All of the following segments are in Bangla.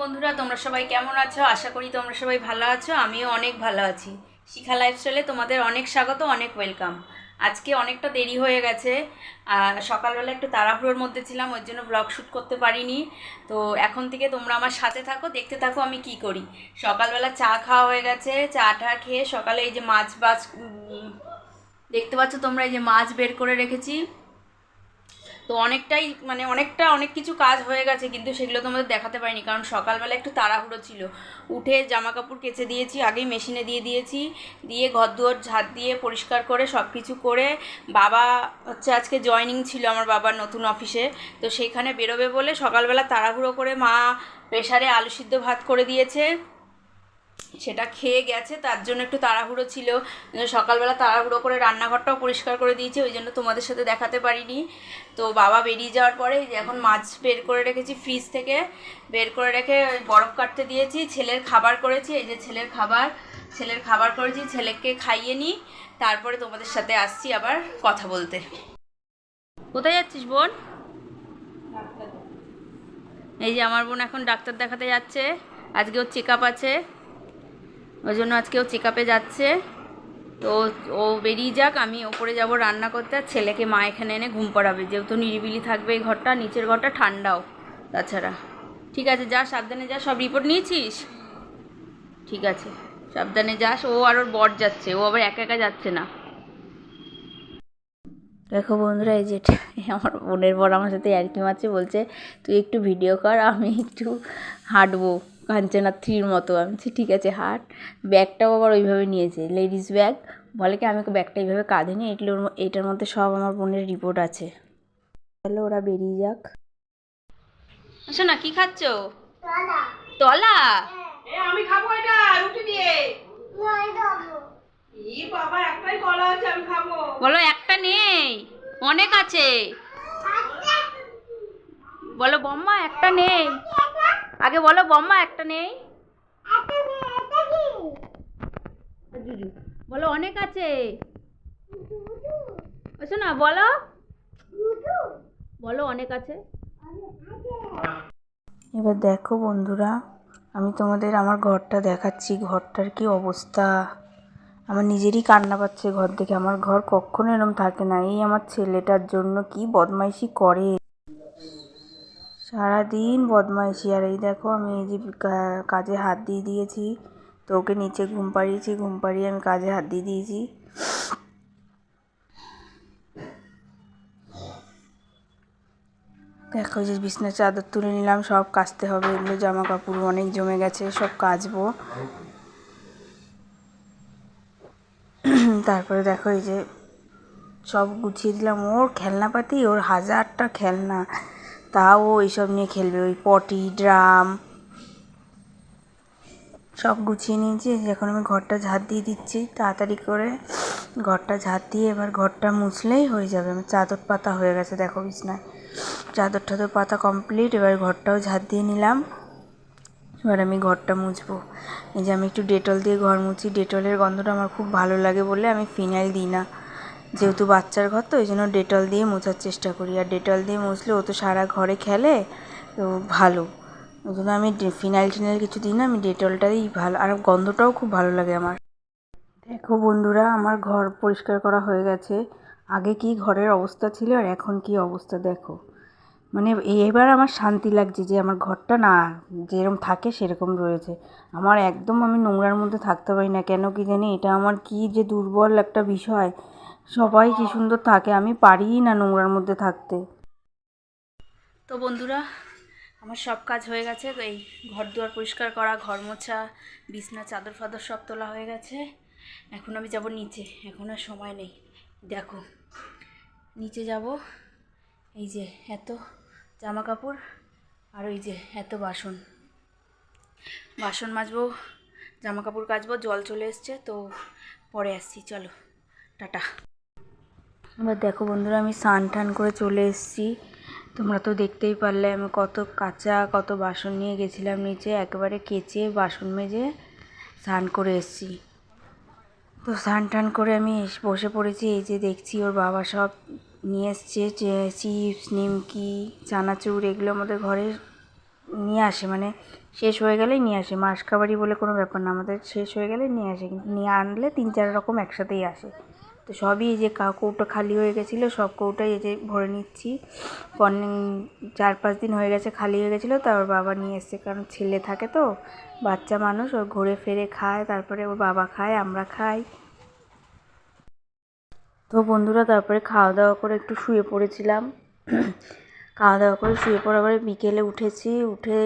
বন্ধুরা, তোমরা সবাই কেমন আছো? আশা করি তোমরা সবাই ভালো আছো, আমিও অনেক ভালো আছি। শিখা লাইফস্টাইলে তোমাদের অনেক স্বাগত, অনেক ওয়েলকাম আজকে অনেকটা দেরি হয়ে গেছে সকালবেলা একটু তাড়াহুড়োর মধ্যে ছিলাম, ওই জন্য ব্লগ শ্যুট করতে পারিনি। তো এখন থেকে তোমরা আমার সাথে থাকো, দেখতে থাকো আমি কি করি। সকালবেলা চা খাওয়া হয়ে গেছে, চা টা খেয়ে সকালে এই যে মাছ বাছ দেখতে পাচ্ছ তোমরা এই যে মাছ বের করে রেখেছি। তো অনেকটাই মানে অনেকটা অনেক কিছু কাজ হয়ে গেছে, কিন্তু সেগুলো তোমাদের দেখাতে পারিনি, কারণ সকালবেলা একটু তাড়াহুড়ো ছিল। উঠে জামা কাপড় কেচে দিয়েছি, আগেই মেশিনে দিয়ে দিয়েছি, দিয়ে ঘর দুয়ার ঝাড় দিয়ে পরিষ্কার করে সব কিছু করে, বাবা হচ্ছে আজকে জয়নিং ছিল আমার বাবার নতুন অফিসে তো সেইখানে বেরোবে বলে সকালবেলা তাড়াহুড়ো করে মা প্রেশারে আলু সিদ্ধ ভাত করে দিয়েছে। সেটা খেয়ে গেছে, তার জন্য একটু তাড়াহুড়ো ছিল। সকালবেলা তাড়াহুড়ো করে রান্নাঘরটাও পরিষ্কার করে দিয়েছে, ওই জন্য তোমাদের সাথে দেখাতে পারিনি। তো বাবা বেরিয়ে যাওয়ার পরে এখন মাছ বের করে রেখেছি ফ্রিজ থেকে, বের করে রেখে বরফ কাটতে দিয়েছি, ছেলের খাবার করেছি, এই যে ছেলের খাবার ছেলের খাবার করেছি, ছেলেকে খাইয়ে নিই, তারপরে তোমাদের সাথে আসছি আবার কথা বলতে। কোথায় যাচ্ছিস বোন? এই যে আমার বোন এখন ডাক্তার দেখাতে যাচ্ছে আজকে ওর চেক আছে। ওই জন্য আজকে ও চেক যাচ্ছে। তো ও বেরিয়ে যাক, আমি ওপরে যাব রান্না করতে। আর ছেলেকে মা এখানে এনে ঘুম পাড়াবে। যেহেতু নিরিবিলি থাকবে এই ঘরটা, নিচের ঘরটা ঠান্ডাও তাছাড়া। ঠিক আছে, যা, সাবধানে যা, সব রিপোর্ট নিয়েছিস? ঠিক আছে, সাবধানে যাস। ও আর ওর বর যাচ্ছে, ও আবার একা একা যাচ্ছে না। দেখো বন্ধুরা, এই যে আমার বোনের বর আমার সাথে আর কি মারছে, বলছে, তুই একটু ভিডিও কর, আমি একটু হাঁটবো। কাঞ্চনা থ্রির মতো। আমি বলছি ঠিক আছে হাঁট। ব্যাগটাও আবার ওইভাবে নিয়েছে লেডিস ব্যাগ। বলে কি আমি ব্যাগটা এইভাবে কাঁধে নিই এগুলোর এটার মধ্যে সব আমার বোনের রিপোর্ট আছে। তাহলে ওরা বেরিয়ে যাক। আচ্ছা না কি খাচ্ছ? তলা। আমি খাব এটা রুটি দিয়ে। বাবা একটাই কলা আছে আমি খাব। বলো একটা নেই। অনেক আছে। বলো বম্মা একটা নেই। আগে বলো বম্মা একটা নেই? জুজু বলো অনেক আছে। না বলো। বলো অনেক আছে। এবার দেখো বন্ধুরা আমি তোমাদের আমার ঘরটা দেখাচ্ছি ঘরটার কি অবস্থা। আমার নিজেরই কান্না পাচ্ছে ঘর দেখে আমার ঘর কখনো এরম থাকে না। এই আমার ছেলেটার জন্য কি বদমাইশি করে। সারাদিন বদমাইশি। আর এই দেখো, আমি এই যে কাজে হাত দিয়ে দিয়েছি। তো ওকে নিচে ঘুম পাড়িয়েছি, ঘুম পাড়িয়ে আমি কাজে হাত দিয়ে দিয়েছি। দেখো যে বিছনার চাদর তুলে নিলাম, সব কাচতে হবে। এগুলো জামা কাপড় অনেক জমে গেছে, সব কাচবো। তারপরে দেখো এই যে সব গুছিয়ে দিলাম। ওর খেলনাপাতি, ওর হাজারটা খেলনা। তাও এইসব নিয়ে খেলবে, ওই পটি, ড্রাম, সব গুছিয়ে নিয়েছি। এখন আমি ঘরটা ঝাড় দিয়ে দিচ্ছি, তাড়াতাড়ি করে ঘরটা ঝাড় দিয়ে এবার ঘরটা মুছলেই হয়ে যাবে। আমার চাদর পাতা হয়ে গেছে, দেখো বিছনায়। চাদর টাদর পাতা কমপ্লিট, এবার ঘরটাও ঝাড় দিয়ে নিলাম। এবার আমি ঘরটা মুছবো। এই যে আমি একটু ডেটল দিয়ে ঘর মুছি, ডেটলের গন্ধটা আমার খুব ভালো লাগে বলে আমি ফিনাইল দিই না। যেহেতু বাচ্চার ঘর, তো ওই জন্য ডেটল দিয়ে মোছার চেষ্টা করি। আর ডেটল দিয়ে মুছলে ও তো সারা ঘরে খেলে, তো ভালো। ওই জন্য আমি ফিনাইল টিনাইল কিছু দিই না, আমি ডেটলটাই ভালো। আর গন্ধটাও খুব ভালো লাগে আমার। দেখো বন্ধুরা, আমার ঘর পরিষ্কার করা হয়ে গেছে। আগে কি ঘরের অবস্থা ছিল আর এখন কি অবস্থা দেখো। মানে এবার আমার শান্তি লাগছে যে আমার ঘরটা না যেরকম থাকে সেরকম রয়েছে। আমার একদম আমি নোংরার মধ্যে থাকতে পারি না। কেন কি জানি? এটা আমার কি যে দুর্বল একটা বিষয়। সবাই কি সুন্দর থাকে, আমি পারিই না নোংরার মধ্যে থাকতে। তো বন্ধুরা, আমার সব কাজ হয়ে গেছে, তো এই ঘর দুয়ার পরিষ্কার করা, ঘর মোছা, বিছনা, চাদর ফাদর সব তোলা হয়ে গেছে। এখন আমি যাব নিচে, এখন আর সময় নেই। দেখো, নিচে যাব, এই যে এত জামা কাপড় আর ওই যে এত বাসন। বাসন মাজবো জামা কাপড় কাচবো, জল চলে এসছে, তো পরে আসছি, চলো, টাটা। এবার দেখো বন্ধুরা, আমি স্নান টান করে চলে এসেছি। তোমরা তো দেখতেই পারলে, আমি কত কাঁচা, কত বাসন নিয়ে গেছিলাম নিচে, একেবারে কেচে বাসন মেজে স্নান করে এসেছি। তো স্নান টান করে আমি বসে পড়েছি, এই যে দেখছি ওর বাবা সব নিয়ে এসছে চিপস, নিমকি, চানাচুর, এগুলো আমাদের ঘরে নিয়ে আসে মানে শেষ হয়ে গেলেই নিয়ে আসে। মাস বলে কোনো ব্যাপার না, আমাদের শেষ হয়ে গেলেই নিয়ে আসে নিয়ে আনলে তিন চার রকম একসাথেই আসে। তো সবই যে কৌটো খালি হয়ে গেছিল, সব কৌটাই এই যে ভরে নিচ্ছি। চার পাঁচ দিন হয়ে গেছে খালি হয়ে গেছিল তারপর বাবা নিয়ে এসছে, কারণ ছেলে থাকে তো, বাচ্চা মানুষ, ওর ঘুরে ফেরে খায়, তারপরে ওর বাবা খায়, আমরা খাই। তো বন্ধুরা, তারপরে খাওয়া দাওয়া করে একটু শুয়ে পড়েছিলাম। খাওয়া দাওয়া করে শুয়ে পড়ার পরে বিকেলে উঠেছি, উঠে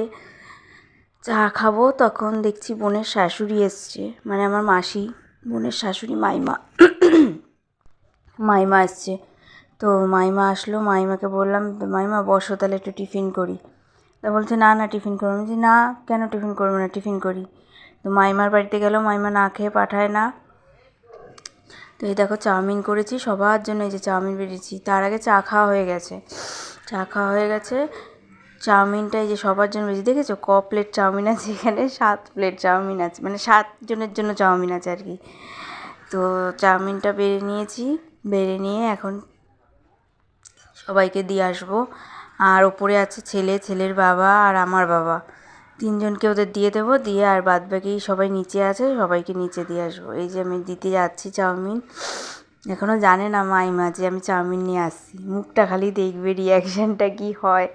চা খাব, তখন দেখছি বোনের শাশুড়ি এসছে মানে আমার মাসি, বোনের শাশুড়ি মাইমা। মাইমা এসছে তো মাইমা আসলো, মাইমাকে বললাম, মাইমা, বসো তাহলে একটু টিফিন করি। তা বলছে, না না, টিফিন করব আমি না, কেন টিফিন করব না? টিফিন করি। তো মাইমার বাড়িতে গেলেও মাইমা না খেয়ে পাঠায় না। তো এই দেখো, চাউমিন করেছি, সবার জন্য এই যে চাউমিন বেরিয়েছি। তার আগে চা খাওয়া হয়ে গেছে। চা খাওয়া হয়ে গেছে। চাউমিনটা এই যে সবার জন্য বেশি দেখেছ? ক প্লেট চাউমিন আছে এখানে? সাত প্লেট চাউমিন আছে। মানে সাতজনের জন্য চাউমিন আছে আর কি। তো চাউমিনটা বেরিয়ে নিয়েছি। বেড়ে নিয়ে এখন সবাইকে দিয়ে আসব। আর ওপরে আছে ছেলে, ছেলের বাবা আর আমার বাবা। তিনজনকে ওদের দিয়ে দেবো, দিয়ে আর বাদ বাকি সবাই নিচে আছে, সবাইকে নিচে দিয়ে আসব। এই যে আমি দিতে যাচ্ছি চাউমিন। এখনও জানে না মাইমা যে আমি চাউমিন নিয়ে আসছি। মুখটা খালি দেখবে রিয়াকশানটা কি হয়।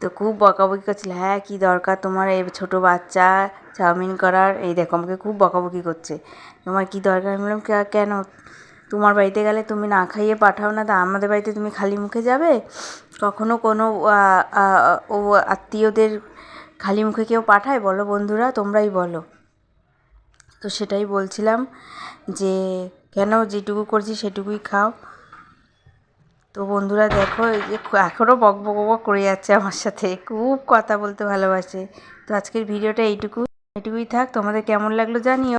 তো খুব বকাবকি করছিল হ্যাঁ কী দরকার তোমার এই ছোটো বাচ্চা চাউমিন করার? এই দেখো, আমাকে খুব বকাবকি করছে। তোমার কী দরকার? আমি বললাম কেন? তোমার বাড়িতে গেলে তুমি না খাইয়ে পাঠাও না, তা আমাদের বাড়িতে তুমি খালি মুখে যাবে? কখনো কোনো ও আত্মীয়দের খালি মুখে কেউ পাঠায়? বলো বন্ধুরা, তোমরাই বলো। তো সেটাই বলছিলাম যে, কেন যেটুকু করছি সেটুকুই খাও। তো বন্ধুরা দেখো, এই যে এখনও বক বক করে যাচ্ছে আমার সাথে, খুব কথা বলতে ভালোবাসে। তো আজকের ভিডিওটা এইটুকু এইটুকুই থাক, তোমাদের কেমন লাগল জানিও।